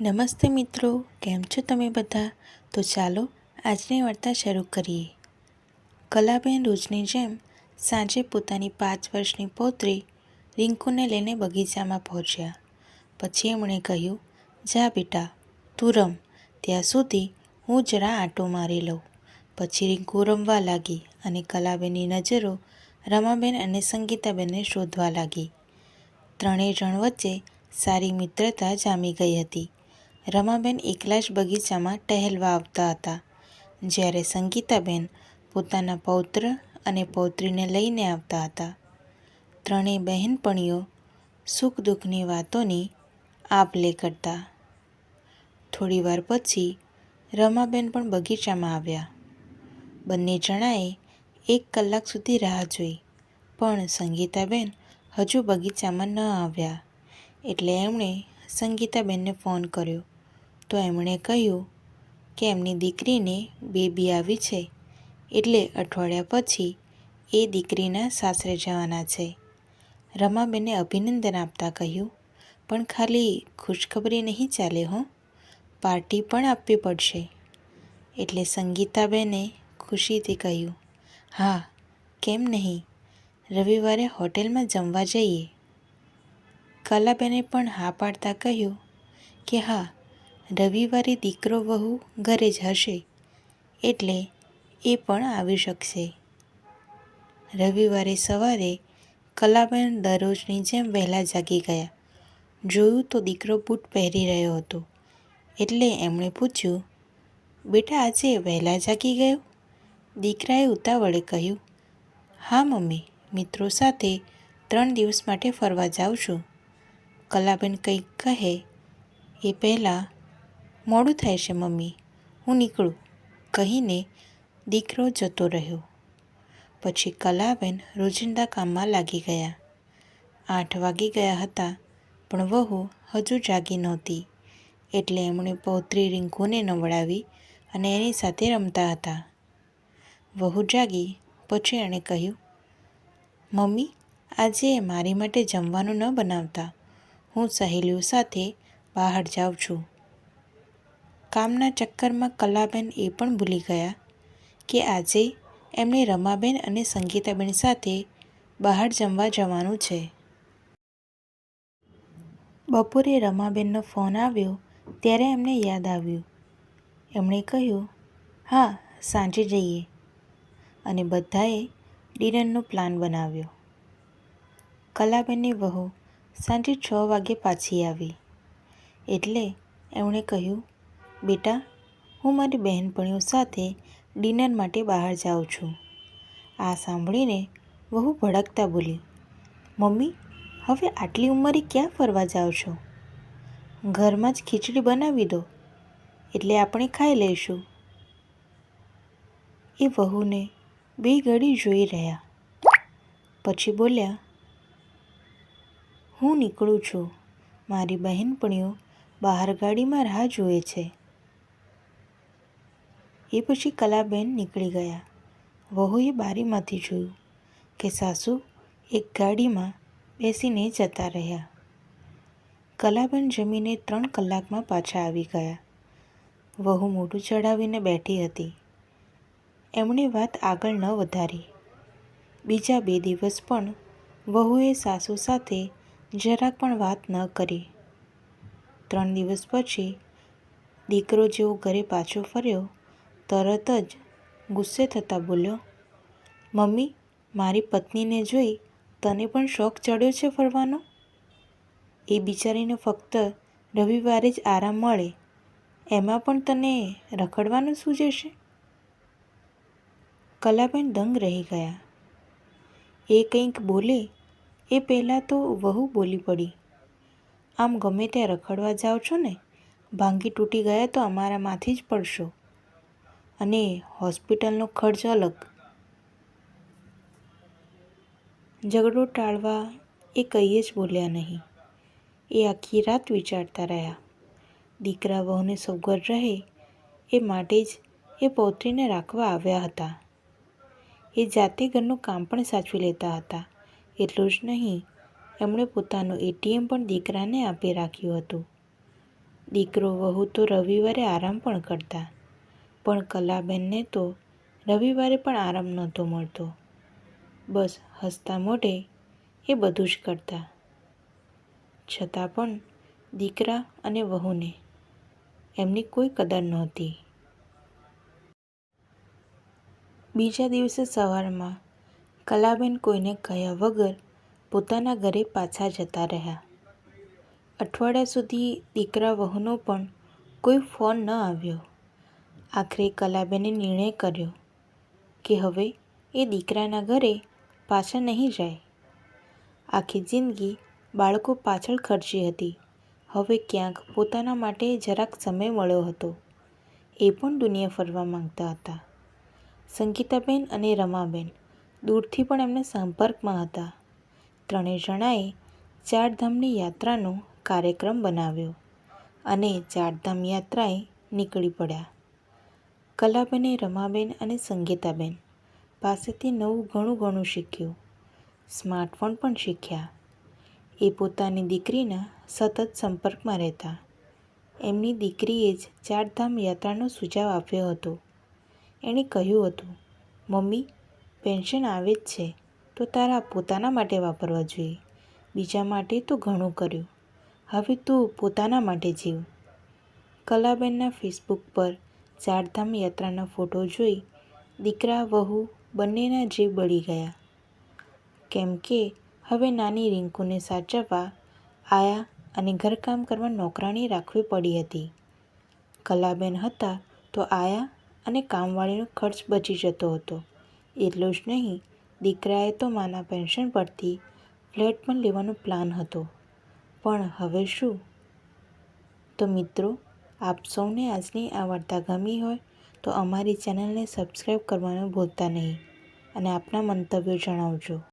નમસ્તે મિત્રો, કેમ છો તમે બધા? તો ચાલો આજની વાર્તા શરૂ કરીએ. કલાબેન રોજની જેમ સાંજે પોતાની પાંચ વર્ષની પૌત્રી રિંકુને લઈને બગીચામાં પહોંચ્યા. પછી એમણે કહ્યું, જા બેટા, તું રમ. ત્યાં સુધી હું જરા આંટો મારી લઉં. પછી રિંકુ રમવા લાગી અને કલાબેનની નજરો રમાબેન અને સંગીતાબેનને શોધવા લાગી. ત્રણેય જણ વચ્ચે સારી મિત્રતા જામી ગઈ હતી. રમાબેન એકલા જ બગીચામાં ટહેલવા આવતા હતા. જ્યારે સંગીતાબેન પોતાના પૌત્ર અને પૌત્રીને લઈને આવતા હતા. ત્રણેય બહેનપણીઓ સુખ દુઃખની વાતોની આપ લે કરતા. થોડીવાર પછી રમાબેન પણ બગીચામાં આવ્યા. બંને જણાએ એક કલાક સુધી રાહ જોઈ, પણ સંગીતાબેન હજુ બગીચામાં ન આવ્યા. એટલે એમણે સંગીતાબેનને ફોન કર્યો. તો એમણે કહ્યું કે એમની દીકરીને બેબી આવી છે. એટલે અઠવાડિયા પછી એ દીકરીના સાસરે જવાના છે. રમાબેને અભિનંદન આપતા કહ્યું, પણ ખાલી ખુશખબરી નહીં ચાલે હો. પાર્ટી પણ આપવી પડશે. એટલે સંગીતાબેને ખુશીથી કહ્યું, હા, કેમ નહીં? રવિવારે હોટેલમાં જમવા જઈએ. કલાબેને પણ હા પાડતા કહ્યું કે, હા રવિવારે દીકરો વહુ ઘરે જ હશે, એટલે એ પણ આવી શકશે. રવિવારે સવારે કલાબેન દરરોજની જેમ વહેલા જાગી ગયા. જોયું તો દીકરો બૂટ પહેરી રહ્યો હતો, એટલે એમણે પૂછ્યું, બેટા, આજે વહેલા જાગી ગયો? દીકરાએ ઉતાવળે કહ્યું, હા, મમ્મી, મિત્રો સાથે ત્રણ દિવસ માટે ફરવા જાઉં છું. કલાબેન કંઈક કહે, એ પહેલાં મોડું થાય છે, મમ્મી. હું નીકળું. કહીને દીકરો જતો રહ્યો. પછી કલાબેન રોજિંદા કામમાં લાગી ગયા. આઠ વાગી ગયા હતા, પણ વહુ હજુ જાગી નહોતી. એટલે એમણે પૌત્રી રિંકુને નવડાવી અને એની સાથે રમતા હતા. વહુ જાગી, પછી એણે કહ્યું, મમ્મી, આજે મારી માટે જમવાનું ન બનાવતા. હું સહેલીઓ સાથે બહાર જાઉં છું. કામના ચક્કરમાં કલાબેન એ પણ ભૂલી ગયા કે આજે એમણે રમાબેન અને સંગીતાબેન સાથે બહાર જમવા જવાનું છે. બપોરે રમાબેનનો ફોન આવ્યો ત્યારે એમને યાદ આવ્યું. એમણે કહ્યું, હા, સાંજે જઈએ. અને બધાએ ડિનરનો પ્લાન બનાવ્યો. કલાબેનની વહુ સાંજે છ વાગે પાછી આવી. એટલે એમણે કહ્યું બેટા, હું મારી બહેનપણીઓ સાથે ડિનર માટે બહાર જાઉં છું. આ સાંભળીને વહુ ભડકતા બોલી, મમ્મી, હવે આટલી ઉંમરે ક્યાં ફરવા જાઓ છો? ઘરમાં જ ખીચડી બનાવી દો, એટલે આપણે ખાઈ લઈશું. એ વહુને બે ઘડી જોઈ રહ્યા. પછી બોલ્યા, હું નીકળું છું. મારી બહેનપણીઓ બહાર ગાડીમાં રાહ જુએ છે. એ પછી કલાબેન નીકળી ગયા. વહુએ બારીમાંથી જોયું કે સાસુ એક ગાડીમાં બેસીને જતા રહ્યા. કલાબેન જમીને ત્રણ કલાકમાં પાછા આવી ગયા. વહુ મોઢું ચડાવીને બેઠી હતી. એમણે વાત આગળ ન વધારી. બીજા બે દિવસ પણ વહુએ સાસુ સાથે જરાક પણ વાત ન કરી. ત્રણ દિવસ પછી દીકરો જેવો ઘરે પાછો ફર્યો તરત જ ગુસ્સે થતાં બોલ્યો, મમ્મી, મારી પત્નીને જોઈ તને પણ શોખ ચડ્યો છે ફરવાનો? એ બિચારીને ફક્ત રવિવારે જ આરામ મળે, એમાં પણ તને રખડવાનું શું જશે? કલાબેન દંગ રહી ગયા. એ કંઈક બોલે, એ પહેલાં તો વહુ બોલી પડી, આમ ગમે ત્યાં રખડવા જાઓ છો ને, ભાંગી તૂટી ગયા તો અમારામાંથી જ પડશો. અને હોસ્પિટલનો ખર્ચ અલગ. ઝઘડો ટાળવા એ કંઈ જ બોલ્યા નહીં. એ આખી રાત વિચારતા રહ્યા. દીકરા વહુને સગવડ રહે એ માટે જ એ પૌત્રીને રાખવા આવ્યા હતા. એ જાતે ઘરનું કામ પણ સાચવી લેતા હતા. એટલું જ નહીં, એમણે પોતાનું એટીએમ પણ દીકરાને આપી રાખ્યું હતું. દીકરો વહુ તો રવિવારે આરામ પણ કરતા. પણ કલાબેનને તો રવિવારે પણ આરામ નહોતો મળતો. બસ હસતા મોઢે એ બધું જ કરતા. છતાં પણ દીકરા અને વહુને એમની કોઈ કદર નહોતી. બીજા દિવસે સવારમાં કલાબેન કોઈને કહ્યા વગર પોતાના ઘરે પાછા જતા રહ્યા. અઠવાડિયા સુધી દીકરા વહુનો પણ કોઈ ફોન ન આવ્યો. આખરે કલાબેને નિર્ણય કર્યો કે હવે એ દીકરાના ઘરે પાછા નહીં જાય. આખી જિંદગી બાળકો પાછળ ખર્ચી હતી. હવે ક્યાંક પોતાના માટે જરાક સમય મળ્યો હતો. એ પણ દુનિયા ફરવા માંગતા હતા. સંગીતાબેન અને રમાબેન દૂરથી પણ એમને સંપર્કમાં હતા. ત્રણેય જણાએ ચારધામની યાત્રાનો કાર્યક્રમ બનાવ્યો અને ચારધામ યાત્રાએ નીકળી પડ્યા. કલાબેને રમાબેન અને સંગીતાબેન પાસેથી નવું ઘણું ઘણું શીખ્યું. સ્માર્ટફોન પણ શીખ્યા. એ પોતાની દીકરીના સતત સંપર્કમાં રહેતા. એમની દીકરીએ જ ચારધામ યાત્રાનો સુઝાવ આપ્યો હતો. એણે કહ્યું હતું, મમ્મી, પેન્શન આવે જ છે, તો તારા પોતાના માટે વાપરવા જોઈએ. બીજા માટે તો ઘણું કર્યું. હવે તું પોતાના માટે જીવ. કલાબેનના ફેસબુક પર ચારધામ યાત્રાના ફોટો જોઈ દીકરા, વહુ બંનેના જીવ બળી ગયા. કેમ કે હવે નાની રિંકુને સાચવવા આયા અને ઘરકામ કરવા નોકરાણી રાખવી પડી હતી. કલાબેન હતા તો આયા અને કામવાળીનો ખર્ચ બચી જતો હતો. એટલું જ નહીં, દીકરાએ તો માના પેન્શન પરથી ફ્લેટ પણ લેવાનો પ્લાન હતો. પણ હવે શું? તો મિત્રો આપ સૌને આજની આ વાર્તા ગમી હોય તો અમારી ચેનલને સબસ્ક્રાઈબ કરવાનું ભૂલતા નહીં અને આપના મંતવ્યો જણાવજો.